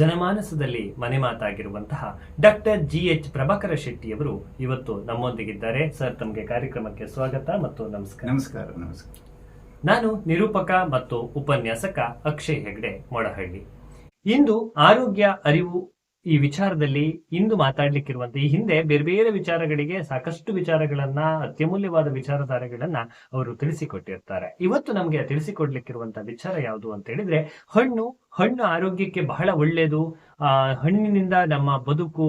ಜನಮಾನಸದಲ್ಲಿ ಮನೆ ಮಾತಾಗಿರುವಂತಹ ಡಾಕ್ಟರ್ ಜಿ ಎಚ್ ಪ್ರಭಾಕರ ಶೆಟ್ಟಿಯವರು ಇವತ್ತು ನಮ್ಮೊಂದಿಗಿದ್ದಾರೆ. ಸರ್ ತಮಗೆ ಕಾರ್ಯಕ್ರಮಕ್ಕೆ ಸ್ವಾಗತ ಮತ್ತು ನಮಸ್ಕಾರ. ನಮಸ್ಕಾರ ನಮಸ್ಕಾರ. ನಾನು ನಿರೂಪಕ ಮತ್ತು ಉಪನ್ಯಾಸಕ ಅಕ್ಷಯ್ ಹೆಗ್ಡೆ ಮೊಳಹಳ್ಳಿ. ಇಂದು ಆರೋಗ್ಯ ಅರಿವು ಈ ವಿಚಾರದಲ್ಲಿ ಇಂದು ಮಾತಾಡ್ಲಿಕ್ಕಿರುವಂತ ಈ ಹಿಂದೆ ಬೇರೆ ಬೇರೆ ವಿಚಾರಗಳಿಗೆ ಸಾಕಷ್ಟು ವಿಚಾರಗಳನ್ನ ಅತ್ಯಮೂಲ್ಯವಾದ ವಿಚಾರಧಾರೆಗಳನ್ನ ಅವರು ತಿಳಿಸಿಕೊಟ್ಟಿರ್ತಾರೆ. ಇವತ್ತು ನಮಗೆ ತಿಳಿಸಿಕೊಡ್ಲಿಕ್ಕಿರುವಂತ ವಿಚಾರ ಯಾವುದು ಅಂತ ಹೇಳಿದ್ರೆ ಹಣ್ಣು ಹಣ್ಣು ಆರೋಗ್ಯಕ್ಕೆ ಬಹಳ ಒಳ್ಳೆಯದು ಹಣ್ಣಿನಿಂದ ನಮ್ಮ ಬದುಕು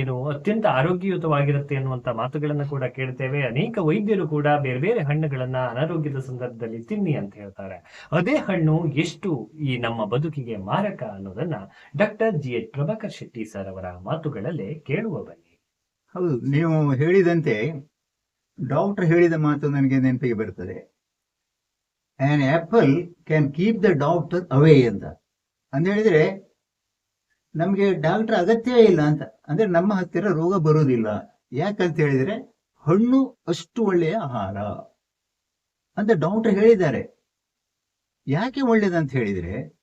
ಏನು ಅತ್ಯಂತ ಆರೋಗ್ಯಯುತವಾಗಿರುತ್ತೆ ಅನ್ನುವಂತ ಮಾತುಗಳನ್ನ ಕೂಡ ಕೇಳ್ತೇವೆ. ಅನೇಕ ವೈದ್ಯರು ಕೂಡ ಬೇರೆ ಬೇರೆ ಹಣ್ಣುಗಳನ್ನ ಅನಾರೋಗ್ಯದ ಸಂದರ್ಭದಲ್ಲಿ ತಿನ್ನಿ ಅಂತ ಹೇಳ್ತಾರೆ. ಅದೇ ಹಣ್ಣು ಎಷ್ಟು ಈ ನಮ್ಮ ಬದುಕಿಗೆ ಮಾರಕ ಅನ್ನೋದನ್ನ doctor G H Prabhakar Shetty sir ಅವರ ಮಾತುಗಳಲ್ಲೇ ಕೇಳುವ ಬನ್ನಿ. ಹೌದು, ನೀವು ಹೇಳಿದಂತೆ ಡಾಕ್ಟರ್ ಹೇಳಿದ ಮಾತು ನನಗೆ ನೆನಪಿಗೆ ಬರ್ತದೆ. An apple can keep the doctor away ಅಂತ. ಅಂತ ಹೇಳಿದ್ರೆ, ನಮಗೆ ಡಾಕ್ಟರ್ ಅಗತ್ಯವೇ ಇಲ್ಲ ಅಂತ. ಅಂದ್ರೆ ನಮ್ಮ ಹತ್ತಿರ ರೋಗ ಬರುವುದಿಲ್ಲ. ಯಾಕಂತ ಹೇಳಿದ್ರೆ, ಹಣ್ಣು ಅಷ್ಟು ಒಳ್ಳೆಯ ಆಹಾರ. ಅಂತ ಡಾಕ್ಟರ್ ಹೇಳಿದ್ದಾರೆ. ಯಾಕೆ ಒಳ್ಳೇದಂತ ಹೇಳಿದ್ರೆ,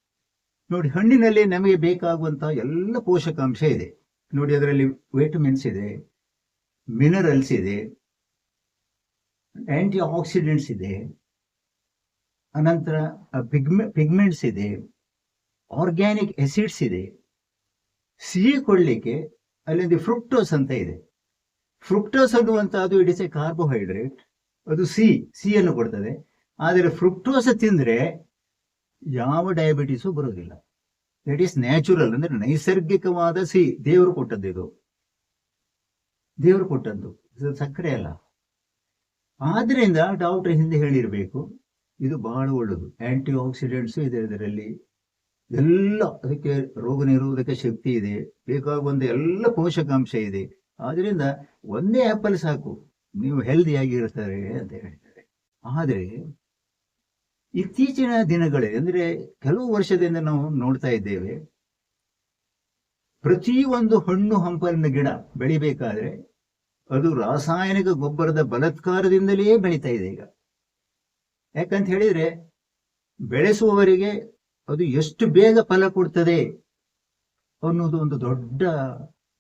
ನೋಡಿ ಹಣ್ಣಿನಲ್ಲಿ ನಮಗೆ ಬೇಕಾಗುವಂತ ಎಲ್ಲ ಪೋಷಕಾಂಶ ಇದೆ. ನೋಡಿ ಅದರಲ್ಲಿ ವಿಟಮಿನ್ಸ್ ಇದೆ ಮಿನರಲ್ಸ್ ಇದೆ ಆಂಟಿ ಆಕ್ಸಿಡೆಂಟ್ಸ್ ಇದೆ. ಅನಂತರ ಪಿಗ್ಮೆ ಪಿಗ್ಮೆಂಟ್ಸ್ ಇದೆ. ಆರ್ಗ್ಯಾನಿಕ್ ಎಸಿಡ್ಸ್ ಇದೆ. ಸಿಹಿ ಕೊಡಲಿಕ್ಕೆ ಅಲ್ಲಿಂದ ಫ್ರುಕ್ಟೋಸ್ ಅಂತ ಇದೆ. ಫ್ರುಕ್ಟೋಸ್ ಅನ್ನುವಂಥದ್ದು ಇಟ್ ಇಸ್ ಎ ಕಾರ್ಬೋಹೈಡ್ರೇಟ್ ಅದು ಸಿ, ಸಿಯನ್ನು ಕೊಡ್ತದೆ. ಆದರೆ ಫ್ರುಕ್ಟೋಸ್ ತಿಂದ್ರೆ ಯಾವ ಡಯಾಬಿಟೀಸು ಬರೋದಿಲ್ಲ ದಟ್ ಈಸ್ ನ್ಯಾಚುರಲ್ ಅಂದ್ರೆ ನೈಸರ್ಗಿಕವಾದ ಸಿ, ದೇವರು ಕೊಟ್ಟದ್ದು ಇದು. ದೇವರು ಕೊಟ್ಟದ್ದು. ಇದು ಸಕ್ಕರೆ ಅಲ್ಲ. ಆದ್ರಿಂದ ಡಾಕ್ಟರ್ ಹಿಂದೆ ಹೇಳಿರಬೇಕು, ಇದು ಬಹಳ ಒಳ್ಳೆಯದು ಆಂಟಿ ಆಕ್ಸಿಡೆಂಟ್ಸು ಇದೆ ಇದರಲ್ಲಿ. ಎಲ್ಲ ಅದಕ್ಕೆ ರೋಗ ನಿರೋಧಕ ಶಕ್ತಿ ಇದೆ, ಬೇಕಾಗುವಂತ ಎಲ್ಲ ಪೋಷಕಾಂಶ ಇದೆ. ಆದ್ರಿಂದ ಒಂದೇ ಆಪಲ್ ಸಾಕು, ನೀವು ಹೆಲ್ದಿಯಾಗಿ ಇರ್ತಾರೆ ಅಂತ ಹೇಳ್ತಾರೆ. ಆದರೆ ಇತ್ತೀಚಿನ ದಿನಗಳೇ, ಅಂದ್ರೆ ಕೆಲವು ವರ್ಷದಿಂದ ನಾವು ನೋಡ್ತಾ ಇದ್ದೇವೆ, ಪ್ರತಿಯೊಂದು ಹಣ್ಣು ಹಂಪಲಿನ ಗಿಡ ಬೆಳಿಬೇಕಾದ್ರೆ ಅದು ರಾಸಾಯನಿಕ ಗೊಬ್ಬರದ ಬಲತ್ಕಾರದಿಂದಲೇ ಬೆಳೀತಾ ಇದೆ ಈಗ. ಯಾಕಂತ ಹೇಳಿದ್ರೆ, ಬೆಳೆಸುವವರಿಗೆ ಅದು ಎಷ್ಟು ಬೇಗ ಫಲ ಕೊಡ್ತದೆ ಅನ್ನೋದು ಒಂದು ದೊಡ್ಡ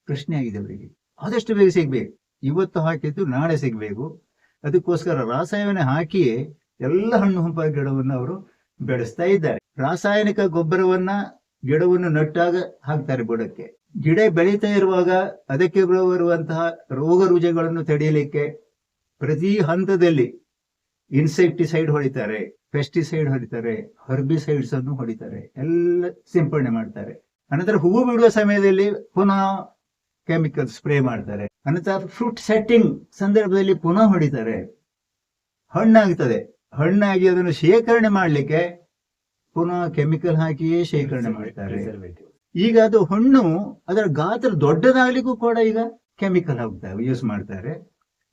ಪ್ರಶ್ನೆ ಆಗಿದೆ ಅವರಿಗೆ. ಆದಷ್ಟು ಬೇಗ ಸಿಗ್ಬೇಕು. ಇವತ್ತು ಹಾಕಿದ್ದು ನಾಳೆ ಸಿಗ್ಬೇಕು. ಅದಕ್ಕೋಸ್ಕರ ರಾಸಾಯನ ಹಾಕಿಯೇ ಎಲ್ಲ ಹಣ್ಣು ಹಂಪಲ ಗಿಡವನ್ನು ಅವರು ಬೆಳೆಸ್ತಾ ಇದ್ದಾರೆ. ರಾಸಾಯನಿಕ ಗೊಬ್ಬರವನ್ನ ಗಿಡವನ್ನು ನಟ್ಟಾಗ ಹಾಕ್ತಾರೆ ಬುಡಕ್ಕೆ. ಗಿಡ ಬೆಳೀತಾ ಇರುವಾಗ ಅದಕ್ಕೆ ಬರುವಂತಹ ರೋಗ ರುಜಗಳನ್ನು ತಡೆಯಲಿಕ್ಕೆ ಪ್ರತಿ ಹಂತದಲ್ಲಿ ಇನ್ಸೆಕ್ಟಿಸೈಡ್ ಹೊಡಿತಾರೆ ಪೆಸ್ಟಿಸೈಡ್ ಹೊಡಿತಾರೆ ಹರ್ಬಿಸೈಡ್ಸ್ ಅನ್ನು ಹೊಡಿತಾರೆ, ಎಲ್ಲ ಸಿಂಪಡಣೆ ಮಾಡ್ತಾರೆ. ಅನಂತರ ಹೂವು ಬಿಡುವ ಸಮಯದಲ್ಲಿ ಪುನಃ ಕೆಮಿಕಲ್ ಸ್ಪ್ರೇ ಮಾಡ್ತಾರೆ. ಅನಂತರ ಫ್ರೂಟ್ ಸೆಟ್ಟಿಂಗ್ ಸಂದರ್ಭದಲ್ಲಿ ಪುನಃ ಹೊಡಿತಾರೆ. ಹಣ್ಣಾಗ್ತದೆ. ಹಣ್ಣಾಗಿ ಅದನ್ನು ಶೇಖರಣೆ ಮಾಡಲಿಕ್ಕೆ ಪುನಃ ಕೆಮಿಕಲ್ ಹಾಕಿಯೇ ಶೇಖರಣೆ ಮಾಡ್ತಾರೆ. ಈಗ ಅದು ಹಣ್ಣು ಅದರ ಗಾತ್ರ ದೊಡ್ಡದಾಗ್ಲಿಕ್ಕೂ ಕೂಡ ಈಗ ಕೆಮಿಕಲ್ ಹಾಕ್ತಾರೆ ಯೂಸ್ ಮಾಡ್ತಾರೆ.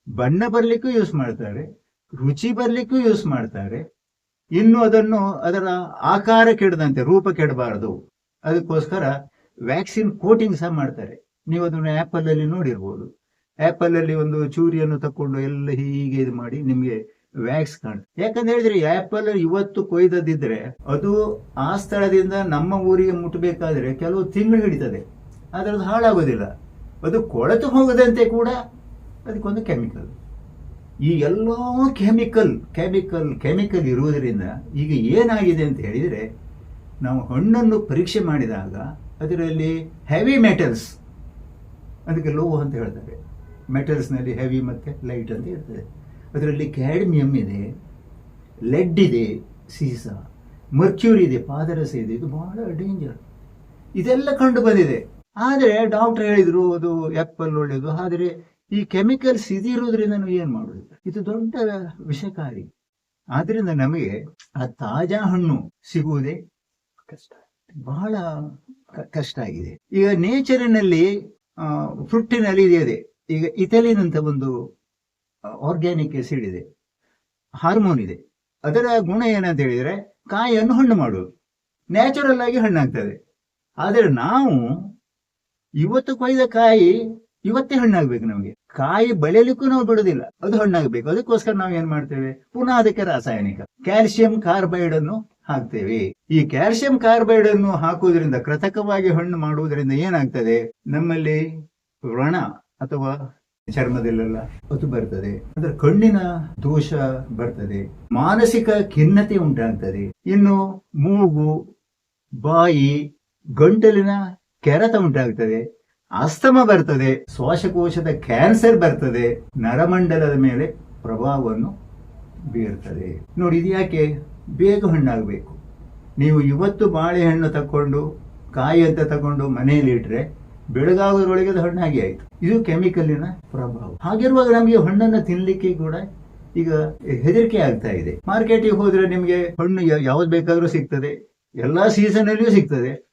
ಬಣ್ಣ ಬರ್ಲಿಕ್ಕೂ ಯೂಸ್ ಮಾಡ್ತಾರೆ. ರುಚಿ ಬರ್ಲಿಕ್ಕೂ ಯೂಸ್ ಮಾಡ್ತಾರೆ. ಇನ್ನು ಅದನ್ನು ಅದರ ಆಕಾರ ಕೆಡದಂತೆ, ರೂಪ ಕೆಡಬಾರದು. ಅದಕ್ಕೋಸ್ಕರ ವ್ಯಾಕ್ಸಿನ್ ಕೋಟಿಂಗ್ ಸಹ ಮಾಡ್ತಾರೆ. ನೀವು ಅದನ್ನು ಆಪಲ್ ಅಲ್ಲಿ ನೋಡಿರ್ಬೋದು. ಆಪಲ್ ಅಲ್ಲಿ ಒಂದು ಚೂರಿಯನ್ನು ತಕೊಂಡು ಎಲ್ಲ ಹೀಗೆ ಇದು ಮಾಡಿ ನಿಮಗೆ ವ್ಯಾಕ್ಸ್ ಕಾಣುತ್ತೆ. ಯಾಕಂತ ಹೇಳಿದ್ರೆ ಆಪಲ್ ಇವತ್ತು ಕೊಯ್ದದಿದ್ರೆ ಅದು ಆ ಸ್ಥಳದಿಂದ ನಮ್ಮ ಊರಿಗೆ ಮುಟ್ಟಬೇಕಾದ್ರೆ ಕೆಲವು ತಿಂಗಳು ಹಿಡಿತದೆ. ಆದ್ರೆ ಅದು ಹಾಳಾಗೋದಿಲ್ಲ. ಅದು ಕೊಳೆತು ಹೋಗದಂತೆ ಕೂಡ ಅದಕ್ಕೊಂದು ಕೆಮಿಕಲ್ ಈ ಎಲ್ಲ ಕೆಮಿಕಲ್ ಕೆಮಿಕಲ್ ಕೆಮಿಕಲ್ ಇರುವುದರಿಂದ ಈಗ ಏನಾಗಿದೆ ಅಂತ ಹೇಳಿದರೆ, ನಾವು ಹಣ್ಣನ್ನು ಪರೀಕ್ಷೆ ಮಾಡಿದಾಗ ಅದರಲ್ಲಿ ಹೆವಿ ಮೆಟಲ್ಸ್ ಅದಕ್ಕೆ ಲೋ ಅಂತ ಹೇಳ್ತಾರೆ. ಮೆಟಲ್ಸ್ನಲ್ಲಿ ಹೆವಿ ಮತ್ತು ಲೈಟ್ ಅಂತ ಇರ್ತದೆ. ಅದರಲ್ಲಿ ಕ್ಯಾಡ್ಮಿಯಂ ಇದೆ ಲೆಡ್ ಇದೆ, ಸೀಸ ಮರ್ಕ್ಯೂರಿ ಇದೆ, ಪಾದರಸ ಇದೆ, ಇದು ಬಹಳ ಡೇಂಜರ್ ಇದೆಲ್ಲ ಕಂಡು ಬಂದಿದೆ. ಆದರೆ ಡಾಕ್ಟರ್ ಹೇಳಿದರು, ಅದು ಆ್ಯಪಲ್ ಒಳ್ಳೆಯದು ಆದರೆ ಈ ಕೆಮಿಕಲ್ಸ್ ಇದಿರೋದ್ರಿಂದ ನಾವು ಏನು ಮಾಡೋದು? ಇದು ದೊಡ್ಡ ವಿಷಕಾರಿ. ಆದ್ರಿಂದ ನಮಗೆ ಆ ತಾಜಾ ಹಣ್ಣು ಸಿಗುವುದೇ ಕಷ್ಟ. ಬಹಳ ಕಷ್ಟ ಆಗಿದೆ. ಈಗ ನೇಚರಿನಲ್ಲಿ ಫ್ರುಟ್ಟಿನಲ್ಲಿ ಇದೆ ಈಗ ಇಥಲಿನ್ ಅಂತ ಒಂದು ಆರ್ಗ್ಯಾನಿಕ್ ಎಸಿಡ್ ಇದೆ. ಹಾರ್ಮೋನ್ ಇದೆ. ಅದರ ಗುಣ ಏನಂತ ಹೇಳಿದ್ರೆ ಕಾಯಿಯನ್ನು ಹಣ್ಣು ಮಾಡುವುದು. ನ್ಯಾಚುರಲ್ ಆಗಿ ಹಣ್ಣಾಗ್ತದೆ. ಆದರೆ ನಾವು ಇವತ್ತು ಕೊಯ್ದ ಕಾಯಿ ಇವತ್ತೇ ಹಣ್ಣಾಗ್ಬೇಕು ನಮಗೆ. ಕಾಯಿ ಬೆಳೆಯಲಿಕ್ಕೂ ನಾವು ಬಿಡುದಿಲ್ಲ. ಅದು ಹಣ್ಣಾಗಬೇಕು. ಅದಕ್ಕೋಸ್ಕರ ನಾವು ಏನ್ ಮಾಡ್ತೇವೆ? ಪುನಃ ಅದಕ್ಕೆ ರಾಸಾಯನಿಕ, ಕ್ಯಾಲ್ಸಿಯಂ ಕಾರ್ಬೈಡ್ ಅನ್ನು ಹಾಕ್ತೇವೆ. ಈ ಕ್ಯಾಲ್ಸಿಯಂ ಕಾರ್ಬೈಡ್ ಅನ್ನು ಹಾಕುವುದರಿಂದ ಕೃತಕವಾಗಿ ಹಣ್ಣು ಮಾಡುವುದರಿಂದ ಏನಾಗ್ತದೆ? ನಮ್ಮಲ್ಲಿ ವ್ರಣ ಅಥವಾ ಚರ್ಮದಲ್ಲೆಲ್ಲ ಅದು ಬರ್ತದೆ. ಅದರ ಕಣ್ಣಿನ ದೋಷ ಬರ್ತದೆ. ಮಾನಸಿಕ ಖಿನ್ನತೆ ಉಂಟಾಗ್ತದೆ. ಇನ್ನು ಮೂಗು, ಬಾಯಿ, ಗಂಟಲಿನ ಕೆರೆತ ಉಂಟಾಗ್ತದೆ. ಅಸ್ತಮ ಬರ್ತದೆ ಶ್ವಾಸಕೋಶದ ಕ್ಯಾನ್ಸರ್ ಬರ್ತದೆ ನರಮಂಡಲದ ಮೇಲೆ ಪ್ರಭಾವವನ್ನು ಬೀರ್ತದೆ. ನೋಡಿ ಇದು ಯಾಕೆ? ಬೇಗ ಹಣ್ಣಾಗಬೇಕು. ನೀವು ಇವತ್ತು ಬಾಳೆಹಣ್ಣು ತಕೊಂಡು ಕಾಯಿ ಅಂತ ತಕೊಂಡು ಮನೆಯಲ್ಲಿ ಇಟ್ರೆ ಬೆಳಗಾಗೋದ್ರೊಳಗೆ ಅದು ಹಣ್ಣಾಗಿ ಆಯ್ತು. ಇದು ಕೆಮಿಕಲಿನ ಪ್ರಭಾವ. ಹಾಗಿರುವಾಗ ನಮಗೆ ಹಣ್ಣನ್ನು ತಿನ್ಲಿಕ್ಕೆ ಕೂಡ ಈಗ ಹೆದರಿಕೆ ಆಗ್ತಾ ಇದೆ. ಮಾರ್ಕೆಟಿಗೆ ಹೋದ್ರೆ ನಿಮಗೆ ಹಣ್ಣು ಯಾವ್ದು ಬೇಕಾದ್ರೂ ಸಿಗ್ತದೆ. ಎಲ್ಲಾ ಸೀಸನ್ ಅಲ್ಲಿಯೂ ಸಿಗ್ತದೆ.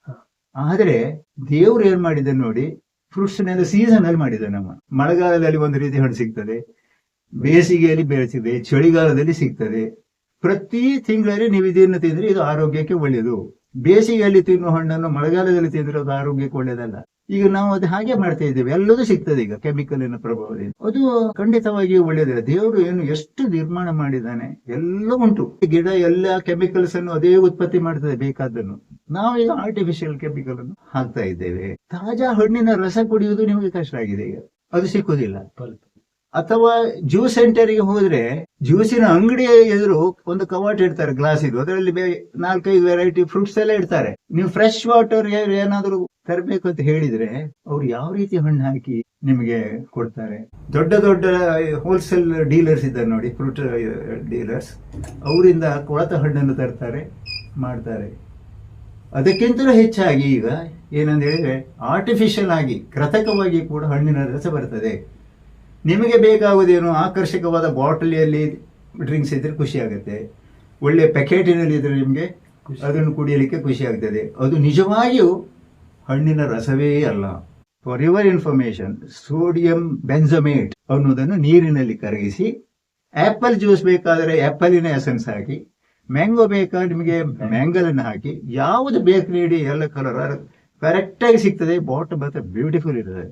ಆದರೆ ದೇವ್ರು ಏನ್ ಮಾಡಿದೆ ನೋಡಿ ಫ್ರೂಟ್ಸ್ ಸೀಸನ್ ಅಲ್ಲಿ ಮಾಡಿದೆ ನಮ್ಮ. ಮಳೆಗಾಲದಲ್ಲಿ ಒಂದು ರೀತಿ ಹಣ್ಣು ಸಿಗ್ತದೆ. ಬೇಸಿಗೆಯಲ್ಲಿ ಬೆಳೆಸಿದೆ, ಚಳಿಗಾಲದಲ್ಲಿ ಸಿಗ್ತದೆ. ಪ್ರತಿ ತಿಂಗಳಲ್ಲಿ ನೀವು ಇದನ್ನು ತಿಂದ್ರೆ ಇದು ಆರೋಗ್ಯಕ್ಕೆ ಒಳ್ಳೆಯದು. ಬೇಸಿಗೆಯಲ್ಲಿ ತಿನ್ನುವ ಹಣ್ಣನ್ನು ಮಳೆಗಾಲದಲ್ಲಿ ತಿಂದ್ರೆ ಅದು ಆರೋಗ್ಯಕ್ಕೆ ಒಳ್ಳೇದಲ್ಲ ಈಗ ನಾವು ಅದು ಹಾಗೆ ಮಾಡ್ತಾ ಇದ್ದೇವೆ. ಎಲ್ಲದೂ ಸಿಗ್ತದೆ ಈಗ ಕೆಮಿಕಲಿನ ಪ್ರಭಾವದಿಂದ. ಅದು ಖಂಡಿತವಾಗಿ ಒಳ್ಳೇದಿಲ್ಲ ದೇವರು ಏನು ಎಷ್ಟು ನಿರ್ಮಾಣ ಮಾಡಿದ್ದಾನೆ, ಎಲ್ಲ ಉಂಟು. ಗಿಡ, ಎಲ್ಲ ಕೆಮಿಕಲ್ಸ್ ಅನ್ನು ಅದೇ ಉತ್ಪತ್ತಿ ಮಾಡ್ತದೆ ಬೇಕಾದನ್ನು ನಾವು ಈಗ ಆರ್ಟಿಫಿಷಿಯಲ್ ಕೆಮಿಕಲ್ ಅನ್ನು ಹಾಕ್ತಾ ಇದ್ದೇವೆ. ತಾಜಾ ಹಣ್ಣಿನ ರಸ ಕುಡಿಯುವುದು ನಿಮಗೆ ಕಷ್ಟ ಆಗಿದೆ ಈಗ. ಅದು ಸಿಕ್ಕುದಿಲ್ಲ. ಅಥವಾ ಜ್ಯೂಸ್ ಸೆಂಟರ್ಗೆ ಹೋದ್ರೆ ಜ್ಯೂಸಿನ ಅಂಗಡಿ ಎದುರು ಒಂದು ಕವಾಟ್ ಇಡ್ತಾರೆ ಗ್ಲಾಸ್ ಇದು. ಅದರಲ್ಲಿ ನಾಲ್ಕೈದು ವೆರೈಟಿ ಫ್ರೂಟ್ಸ್ ಎಲ್ಲ ಇಡ್ತಾರೆ. ನೀವು ಫ್ರೆಶ್ ವಾಟರ್ ಏನಾದ್ರು ತರಬೇಕು ಅಂತ ಹೇಳಿದ್ರೆ ಅವ್ರು ಯಾವ ರೀತಿ ಹಣ್ಣು ಹಾಕಿ ನಿಮಗೆ ಕೊಡ್ತಾರೆ? ದೊಡ್ಡ ದೊಡ್ಡ ಹೋಲ್ಸೇಲ್ ಡೀಲರ್ಸ್ ಇದ್ದಾರೆ ನೋಡಿ ಫ್ರೂಟ್ ಡೀಲರ್ಸ್ ಅವರಿಂದ ಕೊಳತ ಹಣ್ಣನ್ನು ತರ್ತಾರೆ, ಮಾಡ್ತಾರೆ. ಅದಕ್ಕಿಂತಲೂ ಹೆಚ್ಚಾಗಿ ಈಗ ಏನಂತ ಹೇಳಿದ್ರೆ ಆರ್ಟಿಫಿಷಿಯಲ್ ಆಗಿ, ಕೃತಕವಾಗಿ ಕೂಡ ಹಣ್ಣಿನ ರಸ ಬರ್ತದೆ. ನಿಮಗೆ ಬೇಕಾಗುವುದೇನು ಆಕರ್ಷಕವಾದ ಬಾಟಲಿಯಲ್ಲಿ ಡ್ರಿಂಕ್ಸ್ ಇದ್ರೆ ಖುಷಿ ಆಗುತ್ತೆ. ಒಳ್ಳೆ ಪ್ಯಾಕೆಟಿನಲ್ಲಿ ಇದ್ರೆ ನಿಮಗೆ ಅದನ್ನು ಕುಡಿಯಲಿಕ್ಕೆ ಖುಷಿ ಆಗ್ತದೆ. ಅದು ನಿಜವಾಗಿಯೂ ಹಣ್ಣಿನ ರಸವೇ ಅಲ್ಲ. For your information sodium benzoate ಅನ್ನೋದನ್ನು ನೀರಿನಲ್ಲಿ ಕರಗಿಸಿ ಆಪಲ್ ಜ್ಯೂಸ್ ಬೇಕಾದರೆ ಆಪಲಿನ ಎಸೆನ್ಸ್ ಹಾಕಿ ಮ್ಯಾಂಗೋ ಬೇಕಾದ್ರೆ ನಿಮಗೆ ಮ್ಯಾಂಗಲನ್ನು ಹಾಕಿ ಯಾವುದು ಬೇಕು ನೀಡಿ ಎಲ್ಲ ಕಲರ್ ಕರೆಕ್ಟಾಗಿ ಸಿಗ್ತದೆ ಬಾಟಲ್ ಮಾತ್ರ ಬ್ಯೂಟಿಫುಲ್ ಇರ್ತದೆ.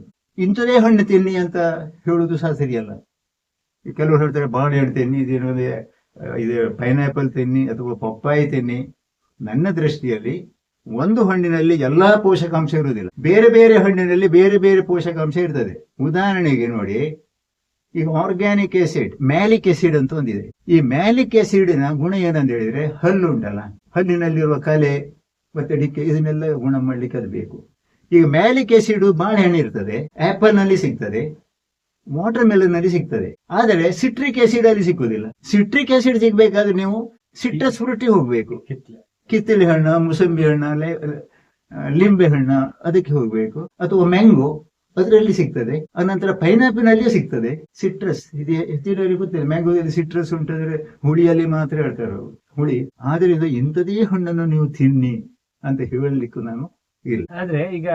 ಇಂಥದೇ ಹಣ್ಣು ತಿನ್ನಿ ಅಂತ ಹೇಳುವುದು ಸಹ ಸರಿಯಲ್ಲ. ಕೆಲವರು ಹೇಳ್ತಾರೆ ಬಾಳೆಹಣ್ಣು ತಿನ್ನಿ ಇದೇನಂದ್ರೆ ಇದು ಪೈನಾಪಲ್ ತಿನ್ನಿ ಅಥವಾ ಪಪ್ಪಾಯಿ ತಿನ್ನಿ. ನನ್ನ ದೃಷ್ಟಿಯಲ್ಲಿ ಒಂದು ಹಣ್ಣಿನಲ್ಲಿ ಎಲ್ಲಾ ಪೋಷಕಾಂಶ ಇರುವುದಿಲ್ಲ. ಬೇರೆ ಬೇರೆ ಹಣ್ಣಿನಲ್ಲಿ ಬೇರೆ ಬೇರೆ ಪೋಷಕಾಂಶ ಇರ್ತದೆ. ಉದಾಹರಣೆಗೆ ನೋಡಿ ಈಗ ಆರ್ಗ್ಯಾನಿಕ್ ಆಸಿಡ್ ಮ್ಯಾಲಿಕ್ ಆಸಿಡ್ ಅಂತ ಒಂದಿದೆ. ಈ ಮ್ಯಾಲಿಕ್ ಆಸಿಡ್ನ ಗುಣ ಏನಂತ ಹೇಳಿದ್ರೆ ಹಲ್ಲು ಉಂಟಲ್ಲ. ಹಲ್ಲಿನಲ್ಲಿರುವ ಕಲೆ ಮತ್ತೆ ಡಿಕ್ಕೆ ಇದನ್ನೆಲ್ಲ ಗುಣ ಮಾಡ್ಲಿಕ್ಕೆ ಅದು ಬೇಕು. ಈಗ ಮ್ಯಾಲಿಕ್ ಆಸಿಡ್ ಬಾಳೆಹಣ್ಣು ಇರ್ತದೆ, ಆಪಲ್ನಲ್ಲಿ ಸಿಗ್ತದೆ, ವಾಟರ್ ಮೆಲನ್ನಲ್ಲಿ ಸಿಗ್ತದೆ. ಆದರೆ ಸಿಟ್ರಿಕ್ ಆಸಿಡ್ ಅಲ್ಲಿ ಸಿಕ್ಕುದಿಲ್ಲ. ಸಿಟ್ರಿಕ್ ಆಸಿಡ್ ಸಿಗ್ಬೇಕಾದ್ರೆ ನೀವು ಸಿಟ್ರಸ್ ಫ್ರೂಟಿಗೆ ಹೋಗ್ಬೇಕು. ಕಿತ್ತಲೆ ಹಣ್ಣು, ಮುಸಂಬಿ ಹಣ್ಣು ಲಿಂಬೆ ಹಣ್ಣು, ಅದಕ್ಕೆ ಹೋಗ್ಬೇಕು. ಅಥವಾ ಮ್ಯಾಂಗೋ, ಅದರಲ್ಲಿ ಸಿಗ್ತದೆ. ಅನಂತರ ಪೈನಾಪಲ್ ಅಲ್ಲಿಯೂ ಸಿಗ್ತದೆ. ಸಿಟ್ರಸ್, ಇದು ಹೆಚ್ಚಿನವರಿಗೆ ಗೊತ್ತಿಲ್ಲ. ಮ್ಯಾಂಗೋದಲ್ಲಿ ಸಿಟ್ರಸ್ ಉಂಟಾದ್ರೆ ಹುಳಿಯಲ್ಲಿ ಮಾತ್ರ ಹೇಳ್ತಾರೆ. ಹುಳಿ. ಆದ್ರಿಂದ ಇಂಥದೇ ಹಣ್ಣನ್ನು ನೀವು ತಿನ್ನಿ ಅಂತ ಹೇಳಲಿಕ್ಕೂ ನಾನು ಇಲ್ಲ. ಆದ್ರೆ ಈಗ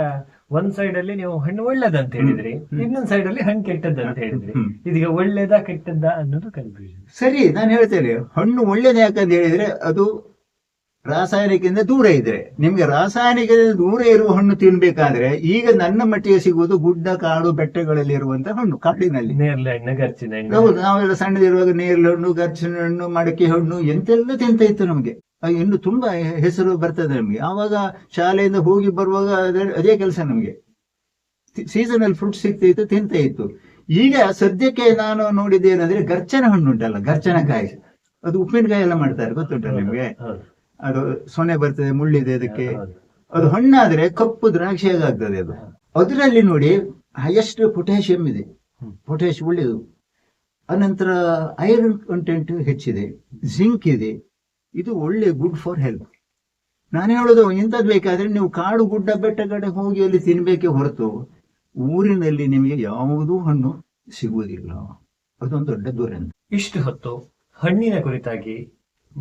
ಒಂದ್ ಸೈಡ್ ಅಲ್ಲಿ ನೀವು ಹಣ್ಣು ಒಳ್ಳೇದಂತ ಹೇಳಿದ್ರಿ. ಇನ್ನೊಂದ್ ಸೈಡ್ ಅಲ್ಲಿ ಹಣ್ಣು ಅಂತ ಹೇಳಿದ್ರಿ. ಇದೀಗ ಒಳ್ಳೇದಾ ಕೆಟ್ಟದ್ದ ಅನ್ನೋದು ಕನ್ಫ್ಯೂಷನ್ ಸರಿ ನಾನು ಹೇಳ್ತೇನೆ. ಹಣ್ಣು ಒಳ್ಳೇದು ಯಾಕಂತ ಹೇಳಿದ್ರೆ ಅದು ರಾಸಾಯನಿಕದಿಂದ ದೂರ ಇದೆ ನಿಮ್ಗೆ ರಾಸಾಯನಿಕದಿಂದ ದೂರ ಇರುವ ಹಣ್ಣು ತಿನ್ಬೇಕಾದ್ರೆ ಈಗ ನನ್ನ ಮಟ್ಟಿಗೆ ಸಿಗುವುದು ಗುಡ್ಡ ಕಾಡು ಬೆಟ್ಟಗಳಲ್ಲಿ ಇರುವಂತಹ ಹಣ್ಣು ಕಾಡಿನಲ್ಲಿ. ಹಣ್ಣು ಹೌದು ನಾವೆಲ್ಲ ಸಣ್ಣದಿರುವಾಗ ನೇರಳೆ ಹಣ್ಣು ಗರ್ಚಿನ ಹಣ್ಣು ಮಡಕೆ ಹಣ್ಣು ಎಂತೆಲ್ಲ ತಿಂತ ಇತ್ತು ನಮಗೆ. ಇನ್ನು ತುಂಬಾ ಹೆಸರು ಬರ್ತದೆ ನಮಗೆ. ಆವಾಗ ಶಾಲೆಯಿಂದ ಹೋಗಿ ಬರುವಾಗ ಅದೇ- ಕೆಲಸ ನಮಗೆ. ಸೀಸನಲ್ ಫ್ರೂಟ್ ಸಿಗ್ತಾ ಇತ್ತು ತಿಂತ ಇತ್ತು. ಈಗ ಸದ್ಯಕ್ಕೆ ನಾನು ನೋಡಿದ್ದೇನೆಂದ್ರೆ ಗರ್ಚನ ಹಣ್ಣು ಉಂಟಲ್ಲ ಗರ್ಚನಕಾಯಿ ಅದು ಉಪ್ಪಿನಕಾಯಿ ಎಲ್ಲ ಮಾಡ್ತಾರೆ ಗೊತ್ತುಂಟ ನಿಮಗೆ? ಅದು ಸೊನೆ ಬರ್ತದೆ ಮುಳ್ಳಿದೆ ಅದಕ್ಕೆ. ಅದು ಹಣ್ಣಾದ್ರೆ ಕಪ್ಪು ದ್ರಾಕ್ಷಿಯಾಗಿ ಆಗ್ತದೆ ಅದು. ಅದರಲ್ಲಿ ನೋಡಿ ಹೈಯೆಸ್ಟ್ ಪೊಟ್ಯಾಷಿಯಂ ಇದೆ. ಪೊಟ್ಯಾಷಿಯಂ ಒಳ್ಳೆಯದು. ಅನಂತರ ಐರನ್ ಕಂಟೆಂಟ್ ಹೆಚ್ಚಿದೆ. ಜಿಂಕ್ ಇದೆ. ಇದು ಒಳ್ಳೆ ಗುಡ್ ಫಾರ್ ಹೆಲ್ತ್ ನಾನು ಹೇಳೋದು, ಇಂಥದ್ದು ಬೇಕಾದ್ರೆ ನೀವು ಕಾಡು ಗುಡ್ಡ ಬೆಟ್ಟ ಕಡೆ ಹೋಗಿ ಅಲ್ಲಿ ತಿನ್ಬೇಕೆ ಹೊರತು ಊರಿನಲ್ಲಿ ನಿಮಗೆ ಯಾವುದೂ ಹಣ್ಣು ಸಿಗುವುದಿಲ್ಲ. ಅದೊಂದು ದೊಡ್ಡ ದುರಂತ. ಇಷ್ಟು ಹೊತ್ತು ಹಣ್ಣಿನ ಕುರಿತಾಗಿ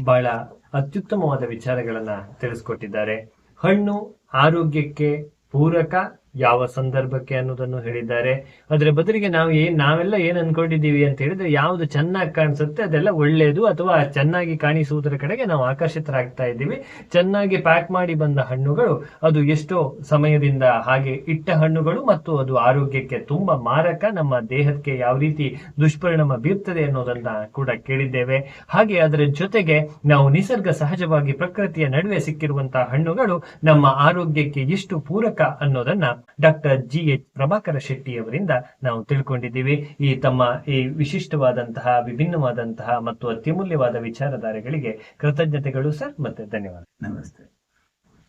ಬಹಳ ಅತ್ಯುತ್ತಮವಾದ ವಿಚಾರಗಳನ್ನ ತಿಳಿಸ್ಕೊಟ್ಟಿದ್ದಾರೆ. ಹಣ್ಣು ಆರೋಗ್ಯಕ್ಕೆ ಪೂರಕ ಯಾವ ಸಂದರ್ಭಕ್ಕೆ ಅನ್ನೋದನ್ನು ಹೇಳಿದ್ದಾರೆ. ಅದರ ಬದಲಿಗೆ ನಾವು ಏನ್ ನಾವೆಲ್ಲ ಏನ್ ಅನ್ಕೊಂಡಿದ್ದೀವಿ ಅಂತ ಹೇಳಿದ್ರೆ ಯಾವ್ದು ಚೆನ್ನಾಗಿ ಕಾಣಿಸುತ್ತೆ ಅದೆಲ್ಲ ಒಳ್ಳೆಯದು ಅಥವಾ ಚೆನ್ನಾಗಿ ಕಾಣಿಸುವುದರ ಕಡೆಗೆ ನಾವು ಆಕರ್ಷಿತರಾಗ್ತಾ ಇದ್ದೀವಿ. ಚೆನ್ನಾಗಿ ಪ್ಯಾಕ್ ಮಾಡಿ ಬಂದ ಹಣ್ಣುಗಳು ಅದು ಎಷ್ಟೋ ಸಮಯದಿಂದ ಹಾಗೆ ಇಟ್ಟ ಹಣ್ಣುಗಳು ಮತ್ತು ಅದು ಆರೋಗ್ಯಕ್ಕೆ ತುಂಬಾ ಮಾರಕ, ನಮ್ಮ ದೇಹಕ್ಕೆ ಯಾವ ರೀತಿ ದುಷ್ಪರಿಣಾಮ ಬೀರ್ತದೆ ಅನ್ನೋದನ್ನ ಕೂಡ ಕೇಳಿದ್ದೇವೆ. ಹಾಗೆ ಅದರ ಜೊತೆಗೆ ನಾವು ನಿಸರ್ಗ ಸಹಜವಾಗಿ ಪ್ರಕೃತಿಯ ನಡುವೆ ಸಿಕ್ಕಿರುವಂತಹ ಹಣ್ಣುಗಳು ನಮ್ಮ ಆರೋಗ್ಯಕ್ಕೆ ಎಷ್ಟು ಪೂರಕ ಅನ್ನೋದನ್ನ doctor G H Prabhakara Shetty ಅವರಿಂದ ನಾವು ತಿಳ್ಕೊಂಡಿದ್ದೀವಿ. ಈ ತಮ್ಮ ಈ ವಿಶಿಷ್ಟವಾದಂತಹ, ವಿಭಿನ್ನವಾದಂತಹ ಮತ್ತು ಅತ್ಯಮೂಲ್ಯವಾದ ವಿಚಾರಧಾರೆಗಳಿಗೆ ಕೃತಜ್ಞತೆಗಳು ಸರ್. ಮತ್ತೆ ಧನ್ಯವಾದ. ನಮಸ್ತೆ.